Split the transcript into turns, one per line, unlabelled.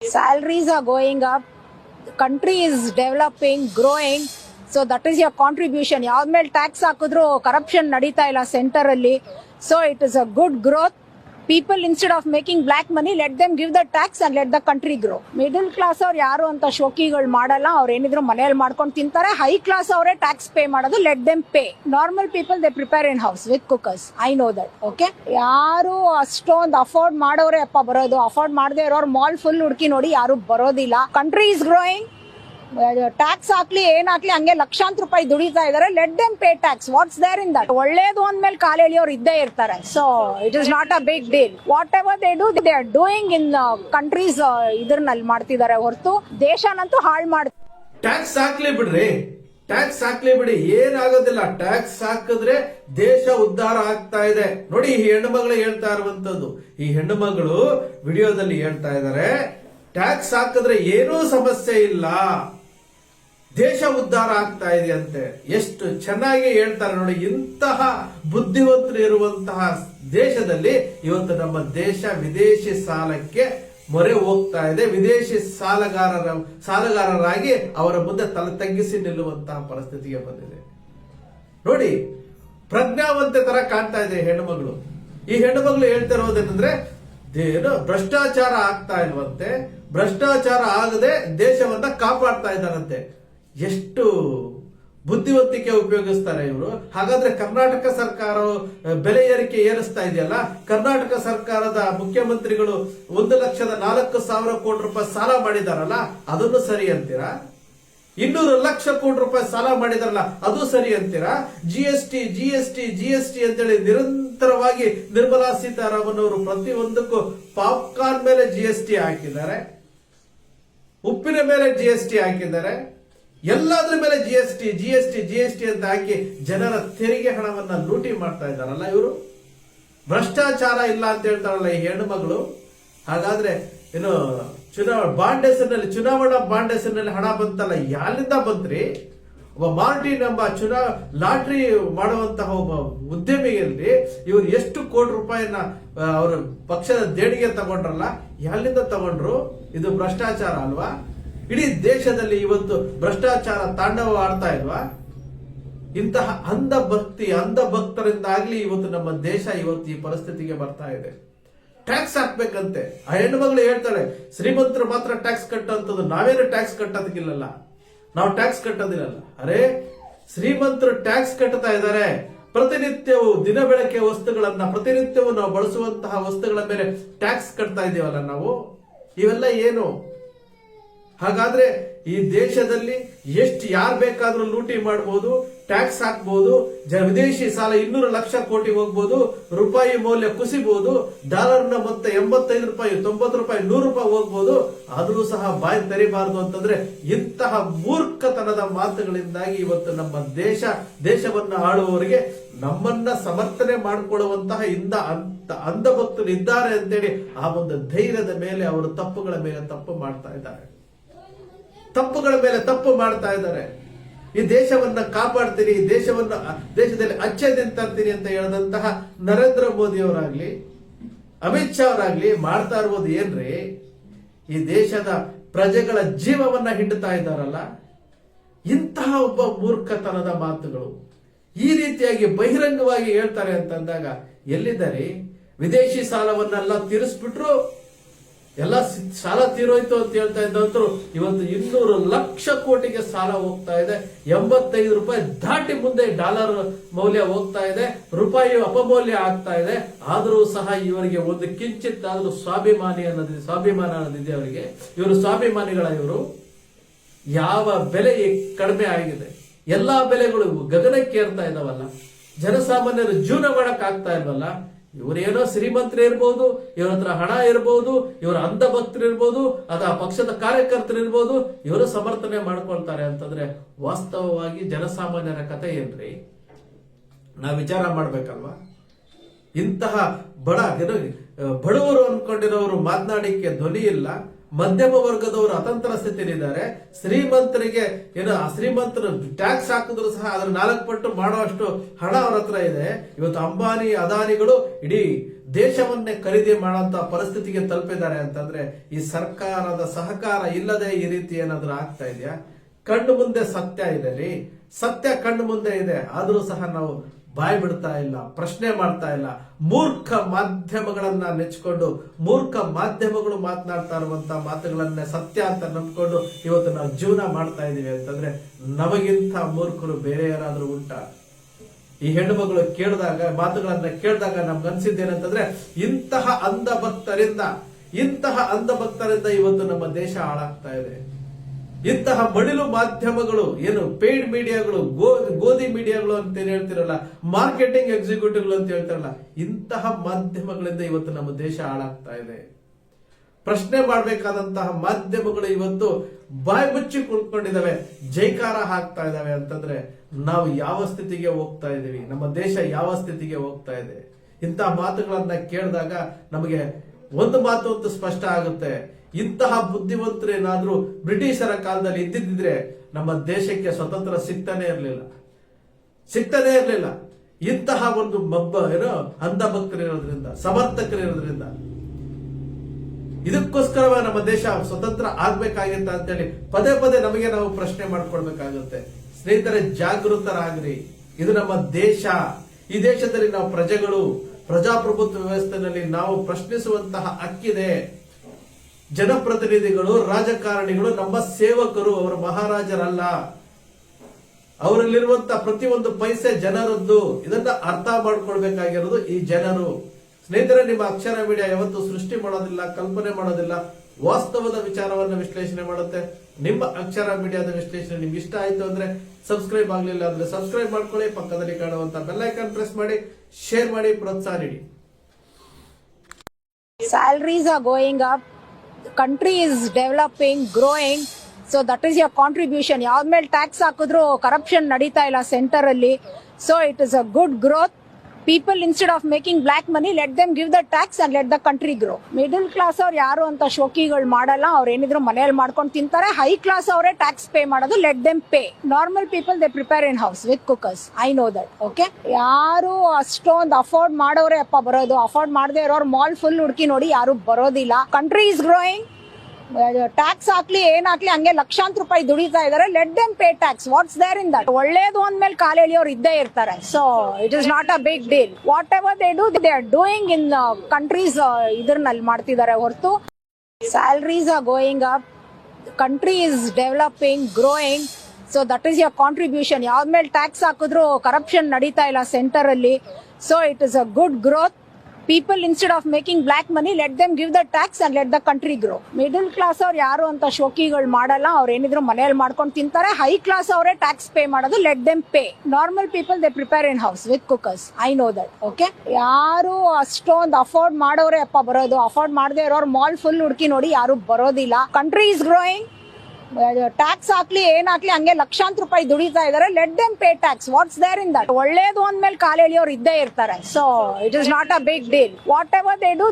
salaries are going up, the country is developing, growing. So that is your contribution ಯಾವ್ದ ಮೇಲೆ tax ಹಾಕಿದ್ರು corruption ನಡೀತಾ ಇಲ್ಲ centre ಅಲ್ಲಿ. So it is a good growth people instead of making black money let them give the tax and let the country grow middle class ಅವ್ರು ಯಾರು ಅಂತ ಶೋಕಿಗಳು ಮಾಡಲ್ಲ, ಅವ್ರು ಏನಿದ್ರು ಮನೆಯಲ್ಲಿ ಮಾಡ್ಕೊಂಡು ತಿಂತಾರೆ ಹೈ ಕ್ಲಾಸ್ ಅವರೇ ಟ್ಯಾಕ್ಸ್ ಪೇ ಮಾಡೋದು let them pay normal people they prepare in house with cookers I know that okay ಯಾರು ಅಷ್ಟೊಂದು ಅಫೋರ್ಡ್ ಮಾಡೋರೇ ಅಪ್ಪ ಬರೋದು ಅಫೋರ್ಡ್ ಮಾಡದೇ ಇರೋರು ಮಾಲ್ ಫುಲ್ ಹುಡುಕಿ ನೋಡಿ ಯಾರು ಬರೋದಿಲ್ಲ. ಕಂಟ್ರಿ ಇಸ್ ಗ್ರೋಯಿಂಗ್ ಟ್ಯಾಕ್ಸ್ ಹಾಕ್ಲಿ, ಏನ್ ಹಾಕ್ಲಿ, ಹಂಗೆ ಲಕ್ಷಾಂತರ ರೂಪಾಯಿ ದುಡಿತಾ ಇದಾರೆ. Let them pay tax what's there in that ಒಳ್ಳೇದು ಅಂದ್ಮೇಲೆ ಕಾಲ ಎಳಿಯೋರು ಇದ್ದೇ ಇರ್ತಾರೆ. So it is not a big deal whatever they do they are doing in countries ಇದ್ರಲ್ಲಿ ಮಾಡ್ತಿದ್ದಾರೆ ಹೊರತು. ದೇಶನಂತೂ ಹಾಳು ಮಾಡ್
ಟ್ಯಾಕ್ಸ್ ಹಾಕ್ಲಿ ಬಿಡ್ರಿ. ಟ್ಯಾಕ್ಸ್ ಹಾಕ್ಲಿ ಬಿಡಿ. ಏನಾಗೋದಿಲ್ಲ. ಟ್ಯಾಕ್ಸ್ ಹಾಕಿದ್ರೆ ದೇಶ ಉದ್ಧಾರ ಆಗ್ತಾ ಇದೆ. ನೋಡಿ, ಈ ಹೆಣ್ಣು ಮಗಳು ಹೇಳ್ತಾ ಇರುವಂತದ್ದು ಈ ಹೆಣ್ಣು ಮಗಳು ವಿಡಿಯೋದಲ್ಲಿ ಹೇಳ್ತಾ ಇದ್ದಾರೆ. ಟ್ಯಾಕ್ಸ್ ಹಾಕಿದ್ರೆ ಏನೂ ಸಮಸ್ಯೆ ಇಲ್ಲ. ದೇಶ ಉದ್ಧಾರ ಆಗ್ತಾ ಇದೆ ಅಂತೆ. ಎಷ್ಟು ಚೆನ್ನಾಗಿ ಹೇಳ್ತಾರೆ ನೋಡಿ, ಇಂತಹ ಬುದ್ಧಿವಂತರು ಇರುವಂತಹ ದೇಶದಲ್ಲಿ ಇವತ್ತು ನಮ್ಮ ದೇಶ ವಿದೇಶಿ ಸಾಲಕ್ಕೆ ಮೊರೆ ಹೋಗ್ತಾ ಇದೆ. ವಿದೇಶಿ ಸಾಲಗಾರರ, ಸಾಲಗಾರರಾಗಿ ಅವರ ಮುಂದೆ ತಲೆ ತಗ್ಗಿಸಿ ನಿಲ್ಲುವಂತಹ ಪರಿಸ್ಥಿತಿಗೆ ಬಂದಿದೆ. ನೋಡಿ, ಪ್ರಜ್ಞಾವಂತೆ ತರ ಕಾಣ್ತಾ ಇದೆ ಹೆಣ್ಣುಮಗಳು. ಈ ಹೆಣ್ಣುಮಗಳು ಹೇಳ್ತಾ ಇರೋದೇನಂದ್ರೆ ಏನು ಭ್ರಷ್ಟಾಚಾರ ಆಗ್ತಾ ಇಲ್ವಂತೆ. ಭ್ರಷ್ಟಾಚಾರ ಆಗದೆ ದೇಶವನ್ನ ಕಾಪಾಡ್ತಾ ಇದ್ದಾರಂತೆ ಎಷ್ಟು ಬುದ್ಧಿವಂತಿಕೆ ಉಪಯೋಗಿಸ್ತಾರೆ ಇವರು? ಹಾಗಾದ್ರೆ ಕರ್ನಾಟಕ ಸರ್ಕಾರ ಬೆಲೆ ಏರಿಕೆ ಏರಿಸ್ತಾ ಇದೆಯಲ್ಲ? ಕರ್ನಾಟಕ ಸರ್ಕಾರದ ಮುಖ್ಯಮಂತ್ರಿಗಳು ಒಂದು ಲಕ್ಷದ ನಾಲ್ಕು ಸಾವಿರ ಕೋಟಿ ರೂಪಾಯಿ ಸಾಲ ಮಾಡಿದಾರಲ್ಲ, ಅದನ್ನು ಸರಿ ಅಂತೀರಾ? ಇನ್ನೂರು ಲಕ್ಷ ಕೋಟಿ ರೂಪಾಯಿ ಸಾಲ ಮಾಡಿದಾರಲ್ಲ, ಅದು ಸರಿ ಅಂತೀರಾ? G S T G S T G S T ಅಂತೇಳಿ ನಿರಂತರವಾಗಿ ನಿರ್ಮಲಾ ಸೀತಾರಾಮನ್ ಅವರು ಪ್ರತಿಯೊಂದಕ್ಕೂ ಪಾಪ್ಕಾರ್ನ್ ಮೇಲೆ ಜಿ ಎಸ್ ಟಿ ಹಾಕಿದ್ದಾರೆ. ಉಪ್ಪಿನ ಮೇಲೆ ಜಿ ಎಸ್ ಟಿ ಹಾಕಿದ್ದಾರೆ. ಎಲ್ಲಾದ್ರ ಮೇಲೆ G S T G S T G S T ಅಂತ ಹಾಕಿ ಜನರ ತೆರಿಗೆ ಹಣವನ್ನ ಲೂಟಿ ಮಾಡ್ತಾ ಇದ್ದಾರಲ್ಲ ಇವರು? ಭ್ರಷ್ಟಾಚಾರ ಇಲ್ಲ ಅಂತ ಹೇಳ್ತಾರಲ್ಲ ಈ ಹೆಣ್ಣು ಮಗಳು ಹಾಗಾದ್ರೆ ಏನು ಚುನಾವಣಾ ಬಾಂಡ್ ಹೆಸರಿನಲ್ಲಿ ಚುನಾವಣಾ ಬಾಂಡ್ ಹೆಸರಿನಲ್ಲಿ ಹಣ ಬಂತಲ್ಲ, ಯಾರಿಂದ ಬಂತ್ರಿ? ಒಬ್ಬ ಮಾರ್ಟಿನ್ ಎಂಬ ಚುನಾ, ಲಾಟ್ರಿ ಮಾಡುವಂತಹ ಒಬ್ಬ ಉದ್ಯಮಿಯಲ್ಲಿ ಇವರು ಎಷ್ಟು ಕೋಟಿ ರೂಪಾಯಿನ ಅವರು ಪಕ್ಷದ ದೇಣಿಗೆ ತಗೊಂಡ್ರಲ್ಲ ಎಲ್ಲಿಂದ ತಗೊಂಡ್ರು? ಇದು ಭ್ರಷ್ಟಾಚಾರ ಅಲ್ವಾ? ಇಡೀ ದೇಶದಲ್ಲಿ ಇವತ್ತು ಭ್ರಷ್ಟಾಚಾರ ತಾಂಡವ ಆಡ್ತಾ ಇಲ್ವಾ ಇಂತಹ ಅಂಧ ಭಕ್ತಿ ಅಂಧ ಭಕ್ತರಿಂದಾಗ್ಲಿ ಇವತ್ತು ನಮ್ಮ ದೇಶ ಇವತ್ತು ಈ ಪರಿಸ್ಥಿತಿಗೆ ಬರ್ತಾ ಇದೆ. ಟ್ಯಾಕ್ಸ್ ಹಾಕ್ಬೇಕಂತೆ. ಆ ಹೆಣ್ಣು ಮಗಳು ಹೇಳ್ತಾಳೆ, ಶ್ರೀಮಂತರು ಮಾತ್ರ ಟ್ಯಾಕ್ಸ್ ಕಟ್ಟುವಂಥದ್ದು. ನಾವೇನು ಟ್ಯಾಕ್ಸ್ ಕಟ್ಟೋದಕ್ಕಿಲ್ಲಲ್ಲ. ನಾವು ಟ್ಯಾಕ್ಸ್ ಕಟ್ಟೋದಿಲ್ಲಲ್ಲ ಅರೆ, ಶ್ರೀಮಂತರು ಟ್ಯಾಕ್ಸ್ ಕಟ್ತಾ ಇದ್ದಾರೆ. ಪ್ರತಿನಿತ್ಯವೂ, ದಿನ ಬೆಳಕೆ ವಸ್ತುಗಳನ್ನ, ಪ್ರತಿನಿತ್ಯವೂ ನಾವು ಬಳಸುವಂತಹ ವಸ್ತುಗಳ ಮೇಲೆ ಟ್ಯಾಕ್ಸ್ ಕಟ್ತಾ ಇದೀವಲ್ಲ ನಾವು? ಇವೆಲ್ಲ ಏನು? ಹಾಗಾದ್ರೆ ಈ ದೇಶದಲ್ಲಿ ಎಷ್ಟು ಯಾರು ಬೇಕಾದ್ರೂ ಲೂಟಿ ಮಾಡಬಹುದು ಟ್ಯಾಕ್ಸ್ ಹಾಕ್ಬಹುದು ವಿದೇಶಿ ಸಾಲ ಇನ್ನೂರು ಲಕ್ಷ ಕೋಟಿ ಹೋಗ್ಬೋದು, ರೂಪಾಯಿ ಮೌಲ್ಯ ಕುಸಿಬಹುದು ಡಾಲರ್ನ ಮೊತ್ತ ಎಂಬತ್ತೈದು ರೂಪಾಯಿ, ತೊಂಬತ್ತು ರೂಪಾಯಿ, ನೂರು ರೂಪಾಯಿ ಹೋಗ್ಬೋದು, ಆದರೂ ಸಹ ಬಾಯಿ ತೆರಿಬಾರದು ಅಂತಂದ್ರೆ ಇಂತಹ ಮೂರ್ಖತನದ ಮಾತುಗಳಿಂದಾಗಿ ಇವತ್ತು ನಮ್ಮ ದೇಶ, ದೇಶವನ್ನ ಆಳುವವರಿಗೆ ನಮ್ಮನ್ನ ಸಮರ್ಥನೆ ಮಾಡಿಕೊಳ್ಳುವಂತಹ ಇಂದ ಅಂತ ಅಂಧಭಕ್ತರು ಇದ್ದಾರೆ ಅಂತೇಳಿ ಆ ಒಂದು ಧೈರ್ಯದ ಮೇಲೆ ಅವರು ತಪ್ಪುಗಳ ಮೇಲೆ ತಪ್ಪು ಮಾಡ್ತಾ ಇದ್ದಾರೆ. ತಪ್ಪುಗಳ ಮೇಲೆ ತಪ್ಪು ಮಾಡ್ತಾ ಇದ್ದಾರೆ. ಈ ದೇಶವನ್ನ ಕಾಪಾಡ್ತೀನಿ, ಈ ದೇಶವನ್ನ ದೇಶದಲ್ಲಿ ಅಚ್ಚದಿಂದ ತರ್ತೀನಿ ಅಂತ ಹೇಳಿದಂತಹ ನರೇಂದ್ರ ಮೋದಿ ಅವರಾಗ್ಲಿ, ಅಮಿತ್ ಶಾ ಅವರಾಗ್ಲಿ ಮಾಡ್ತಾ ಇರ್ಬೋದು ಏನ್ರಿ? ಈ ದೇಶದ ಪ್ರಜೆಗಳ ಜೀವವನ್ನ ಹಿಂಡುತ್ತಾ ಇದ್ದಾರಲ್ಲ? ಇಂತಹ ಒಬ್ಬ ಮೂರ್ಖತನದ ಮಾತುಗಳು. ಈ ರೀತಿಯಾಗಿ ಬಹಿರಂಗವಾಗಿ ಹೇಳ್ತಾರೆ ಅಂತಂದಾಗ ಎಲ್ಲಿದ್ದಾರೆ? ವಿದೇಶಿ ಸಾಲವನ್ನೆಲ್ಲ ತೀರಿಸ್ಬಿಟ್ರು ಎಲ್ಲ ಸಾಲ ತೀರೋಯ್ತು ಅಂತ ಹೇಳ್ತಾ ಇದ್ದಂತರು ಇವತ್ತು ಇನ್ನೂರು ಲಕ್ಷ ಕೋಟಿಗೆ ಸಾಲ ಹೋಗ್ತಾ ಇದೆ. ಎಂಬತ್ತೈದು ರೂಪಾಯಿ ದಾಟಿ ಮುಂದೆ ಡಾಲರ್ ಮೌಲ್ಯ ಹೋಗ್ತಾ ಇದೆ. ರೂಪಾಯಿ ಅಪಮೌಲ್ಯ ಆಗ್ತಾ ಇದೆ. ಆದರೂ ಸಹ ಇವರಿಗೆ ಒಂದು ಕಿಂಚಿತ್ ಆದರೂ ಸ್ವಾಭಿಮಾನಿ ಅನ್ನೋದಿದೆ ಸ್ವಾಭಿಮಾನ ಅನ್ನೋದಿದೆ ಅವರಿಗೆ. ಇವರು ಸ್ವಾಭಿಮಾನಿಗಳ ಇವರು. ಯಾವ ಬೆಲೆ ಕಡಿಮೆ ಆಗಿದೆ. ಎಲ್ಲಾ ಬೆಲೆಗಳು ಗಗನಕ್ಕೇರ್ತಾ ಇದಾವಲ್ಲ. ಜನಸಾಮಾನ್ಯರು ಜೀವನ ಮಾಡಕ್ ಆಗ್ತಾ ಇಲ್ವಲ್ಲ. ಇವರೇನೋ ಶ್ರೀಮಂತರು ಇರ್ಬೋದು, ಇವ್ರ ಹತ್ರ ಹಣ ಇರ್ಬೋದು, ಇವರ ಅಂಧ ಭಕ್ತರು ಇರ್ಬೋದು, ಅಥವಾ ಪಕ್ಷದ ಕಾರ್ಯಕರ್ತರು ಇರ್ಬೋದು, ಇವರು ಸಮರ್ಥನೆ ಮಾಡ್ಕೊಳ್ತಾರೆ ಅಂತಂದ್ರೆ ವಾಸ್ತವವಾಗಿ ಜನಸಾಮಾನ್ಯರ ಕಥೆ ಏನ್ರಿ? ನಾವು ವಿಚಾರ ಮಾಡ್ಬೇಕಲ್ವಾ? ಇಂತಹ ಬಡ ಬಡವರು ಅನ್ಕೊಂಡಿರೋರು ಮಾತನಾಡಿಕೆ ಧ್ವನಿ ಇಲ್ಲ ಮಧ್ಯಮ ವರ್ಗದವರು ಅತಂತ್ರ ಸ್ಥಿತಿಯಲ್ಲಿದ್ದಾರೆ. ಶ್ರೀಮಂತರಿಗೆ ಏನು ಶ್ರೀಮಂತರು ಟ್ಯಾಕ್ಸ್ ಹಾಕಿದ್ರು ಸಹ ಅದ್ರ ನಾಲ್ಕು ಪಟ್ಟು ಮಾಡುವಷ್ಟು ಹಣ ಅವ್ರ ಹತ್ರ ಇದೆ. ಇವತ್ತು ಅಂಬಾನಿ, ಅದಾನಿಗಳು ಇಡೀ ದೇಶವನ್ನೇ ಖರೀದಿ ಮಾಡುವಂತ ಪರಿಸ್ಥಿತಿಗೆ ತಲುಪಿದ್ದಾರೆ ಅಂತಂದ್ರೆ ಈ ಸರ್ಕಾರದ ಸಹಕಾರ ಇಲ್ಲದೆ ಈ ರೀತಿ ಏನಾದ್ರೂ ಆಗ್ತಾ ಇದೆಯಾ? ಕಣ್ಣು ಮುಂದೆ ಸತ್ಯ ಇದೆ ರೀ. ಸತ್ಯ ಕಣ್ಣು ಮುಂದೆ ಇದೆ. ಆದರೂ ಸಹ ನಾವು ಬಾಯ್ ಬಿಡ್ತಾ ಇಲ್ಲ, ಪ್ರಶ್ನೆ ಮಾಡ್ತಾ ಇಲ್ಲ. ಮೂರ್ಖ ಮಾಧ್ಯಮಗಳನ್ನ ನೆಚ್ಕೊಂಡು ಮೂರ್ಖ ಮಾಧ್ಯಮಗಳು ಮಾತನಾಡ್ತಾ ಇರುವಂತ ಮಾತುಗಳನ್ನ ಸತ್ಯ ಅಂತ ನಂಬ್ಕೊಂಡು ಇವತ್ತು ನಾವು ಜೀವನ ಮಾಡ್ತಾ ಇದೀವಿ ಅಂತಂದ್ರೆ ನಮಗಿಂತ ಮೂರ್ಖರು ಬೇರೆ ಯಾರಾದ್ರೂ ಉಂಟಾ? ಈ ಹೆಣ್ಣು ಮಗಳು ಕೇಳಿದಾಗ, ಮಾತುಗಳನ್ನ ಕೇಳಿದಾಗ ನಮ್ಗೆ ಅನ್ಸಿದ್ದೇನಂತಂದ್ರೆ ಇಂತಹ ಅಂಧ ಭಕ್ತರಿಂದ ಇಂತಹ ಅಂಧ ಭಕ್ತರಿಂದ ಇವತ್ತು ನಮ್ಮ ದೇಶ ಹಾಳಾಗ್ತಾ ಇದೆ. ಇಂತಹ ಮಡಿಲು ಮಾಧ್ಯಮಗಳು, ಏನು ಪೇಯ್ಡ್ ಮೀಡಿಯಾಗಳು ಗೋ, ಗೋಧಿ ಮೀಡಿಯಾಗಳು ಅಂತ ಏನ್ ಹೇಳ್ತಿರಲ್ಲ ಮಾರ್ಕೆಟಿಂಗ್ ಎಕ್ಸಿಕ್ಯೂಟಿವ್ಗಳು ಅಂತ ಹೇಳ್ತಾರಲ್ಲ, ಇಂತಹ ಮಾಧ್ಯಮಗಳಿಂದ ಇವತ್ತು ನಮ್ಮ ದೇಶ ಹಾಳಾಗ್ತಾ ಇದೆ. ಪ್ರಶ್ನೆ ಮಾಡಬೇಕಾದಂತಹ ಮಾಧ್ಯಮಗಳು ಇವತ್ತು ಬಾಯಿ ಮುಚ್ಚಿ ಕುಳ್ಕೊಂಡಿದ್ದಾವೆ ಜೈಕಾರ ಹಾಕ್ತಾ ಇದ್ದಾವೆ ಅಂತಂದ್ರೆ ನಾವು ಯಾವ ಸ್ಥಿತಿಗೆ ಹೋಗ್ತಾ ಇದ್ದೀವಿ, ನಮ್ಮ ದೇಶ ಯಾವ ಸ್ಥಿತಿಗೆ ಹೋಗ್ತಾ ಇದೆ. ಇಂತಹ ಮಾತುಗಳನ್ನ ಕೇಳಿದಾಗ ನಮಗೆ ಒಂದು ಮಾತು ಅಂತೂ ಸ್ಪಷ್ಟ ಆಗುತ್ತೆ ಇಂತಹ ಬುದ್ಧಿವಂತರೇನಾದ್ರೂ ಬ್ರಿಟಿಷರ ಕಾಲದಲ್ಲಿ ಇದ್ದಿದ್ದಿದ್ರೆ ನಮ್ಮ ದೇಶಕ್ಕೆ ಸ್ವತಂತ್ರ ಸಿಗ್ತಾನೆ ಇರಲಿಲ್ಲ. ಸಿಗ್ತಾನೆ ಇರಲಿಲ್ಲ. ಇಂತಹ ಒಂದು ಮಬ್ಬ, ಏನೋ, ಅಂಧ ಸಮರ್ಥಕರು ಸಮರ್ಥಕರಿರೋದ್ರಿಂದ ಇದಕ್ಕೋಸ್ಕರವೇ ನಮ್ಮ ದೇಶ ಸ್ವತಂತ್ರ ಆಗ್ಬೇಕಾಗಿತ್ತ ಅಂತೇಳಿ ಪದೇ ಪದೇ ನಮಗೆ ನಾವು ಪ್ರಶ್ನೆ ಮಾಡ್ಕೊಳ್ಬೇಕಾಗುತ್ತೆ. ಸ್ನೇಹಿತರೆ, ಜಾಗೃತರಾಗ್ರಿ. ಇದು ನಮ್ಮ ದೇಶ. ಈ ದೇಶದಲ್ಲಿ ನಾವು ಪ್ರಜೆಗಳು, ಪ್ರಜಾಪ್ರಭುತ್ವ ವ್ಯವಸ್ಥೆಯಲ್ಲಿ ನಾವು ಪ್ರಶ್ನಿಸುವಂತಹ ಹಕ್ಕಿದೆ. ಜನಪ್ರತಿನಿಧಿಗಳು, ರಾಜಕಾರಣಿಗಳು, ನಮ್ಮ ಸೇವಕರು ಅವರು ಮಹಾರಾಜರಲ್ಲ. ಅವರಲ್ಲಿರುವಂತಹ ಪ್ರತಿಯೊಂದು ಪೈಸೆ ಜನರದ್ದು. ಇದನ್ನ ಅರ್ಥ ಮಾಡ್ಕೊಳ್ಬೇಕಾಗಿರೋದು ಈ ಜನರು. ಸ್ನೇಹಿತರೆ, ನಿಮ್ಮ ಅಕ್ಷರ ಮೀಡಿಯಾ ಯಾವತ್ತು ಸೃಷ್ಟಿ ಮಾಡೋದಿಲ್ಲ, ಕಲ್ಪನೆ ಮಾಡೋದಿಲ್ಲ. ವಾಸ್ತವದ ವಿಚಾರವನ್ನ ವಿಶ್ಲೇಷಣೆ ಮಾಡುತ್ತೆ. ನಿಮ್ಮ ಅಕ್ಷರ ಮೀಡಿಯಾದ ವಿಶ್ಲೇಷಣೆ ನಿಮ್ಗೆ ಇಷ್ಟ ಆಯ್ತು ಅಂದ್ರೆ ಸಬ್ಸ್ಕ್ರೈಬ್ ಆಗ್ಲಿಲ್ಲ ಅಂದ್ರೆ ಸಬ್ಸ್ಕ್ರೈಬ್ ಮಾಡ್ಕೊಳ್ಳಿ. ಪಕ್ಕದಲ್ಲಿ ಕಾಣುವಂತ ಬೆಲ್ಲೈಕನ್ ಪ್ರೆಸ್ ಮಾಡಿ ಶೇರ್ ಮಾಡಿ, ಪ್ರೋತ್ಸಾಹ ನೀಡಿ.
Are going up. The is developing growing so that is your contribution ಯಾವ್ದ ಮೇಲೆ ಟ್ಯಾಕ್ಸ್ ಹಾಕಿದ್ರು ಕರಪ್ಷನ್ ನಡೀತಾ ಇಲ್ಲ ಸೆಂಟರಲ್ಲಿ so it is a good growth people instead of making black money let them give the tax and let the country grow middle class ಅವ್ರು ಯಾರು ಅಂತ ಶೋಕಿಗಳು ಮಾಡಲ್ಲ, ಅವ್ರು ಏನಿದ್ರು ಮನೆಯಲ್ಲಿ ಮಾಡ್ಕೊಂಡು ತಿಂತಾರೆ. ಹೈ ಕ್ಲಾಸ್ ಅವರೇ ಟ್ಯಾಕ್ಸ್ ಪೇ ಮಾಡೋದು let them pay normal people they prepare in house with cookers I know that okay ಯಾರು ಅಷ್ಟೊಂದು ಅಫೋರ್ಡ್ ಮಾಡೋರೇ ಅಪ್ಪ ಬರೋದು. ಅಫೋರ್ಡ್ ಮಾಡದೇ ಇರೋರು ಮಾಲ್ ಫುಲ್ ಹುಡುಕಿ ನೋಡಿ, ಯಾರು ಬರೋದಿಲ್ಲ. ಕಂಟ್ರಿ ಇಸ್ ಗ್ರೋಯಿಂಗ್ ಟ್ಯಾಕ್ಸ್ ಹಾಕ್ಲಿ, ಏನ್ ಹಾಕ್ಲಿ, ಹಂಗೆ ಲಕ್ಷಾಂತರ ರೂಪಾಯಿ ದುಡಿತಾ ಇದಾರೆ. Let them pay tax what's there in that ಒಳ್ಳೇದು ಅಂದ್ಮೇಲೆ ಕಾಲೇಲಿ ಅವ್ರು ಇದ್ದೇ ಇರ್ತಾರೆ. So it is not a big deal whatever they do they are doing in countries ಇದ್ರಲ್ಲಿ ಮಾಡ್ತಿದ್ದಾರೆ ಹೊರತು. Salaries are going up country is developing growing so that is your contribution ಯಾವ್ದ ಮೇಲೆ ಟ್ಯಾಕ್ಸ್ ಹಾಕಿದ್ರು ಕರಪ್ಷನ್ ನಡೀತಾ ಇಲ್ಲ ಸೆಂಟರ್ ಅಲ್ಲಿ. So it is a good growth people instead of making black money let them give the tax and let the country grow middle class ಅವ್ರು ಯಾರು ಅಂತ ಶೋಕಿಗಳು ಮಾಡಲ್ಲ, ಅವ್ರು ಏನಿದ್ರು ಮನೆಯಲ್ಲಿ ಮಾಡ್ಕೊಂಡು ತಿಂತಾರೆ. ಹೈ ಕ್ಲಾಸ್ ಅವರೇ ಟ್ಯಾಕ್ಸ್ ಪೇ ಮಾಡೋದು let them pay normal people they prepare in house with cookers I know that okay ಯಾರು ಅಷ್ಟೊಂದು ಅಫೋರ್ಡ್ ಮಾಡೋರೇ ಅಪ್ಪ ಬರೋದು. ಅಫೋರ್ಡ್ ಮಾಡದೇ ಇರೋರು ಮಾಲ್ ಫುಲ್ ಹುಡುಕಿ ನೋಡಿ ಯಾರು ಬರೋದಿಲ್ಲ. ಕಂಟ್ರಿ ಇಸ್ ಗ್ರೋಯಿಂಗ್ ಟ್ಯಾಕ್ಸ್ ಹಾಕ್ಲಿ, ಏನ್ ಹಾಕ್ಲಿ, ಹಂಗೆ ಲಕ್ಷಾಂತರ ರೂಪಾಯಿ ದುಡಿತಾ ಇದಾರೆ. Let them pay tax what's there in that ಒಳ್ಳೇದು ಅಂದ್ಮೇಲೆ ಕಾಲು ಅವ್ರು ಇದ್ದೇ ಇರ್ತಾರೆ. So it is not a big deal whatever they do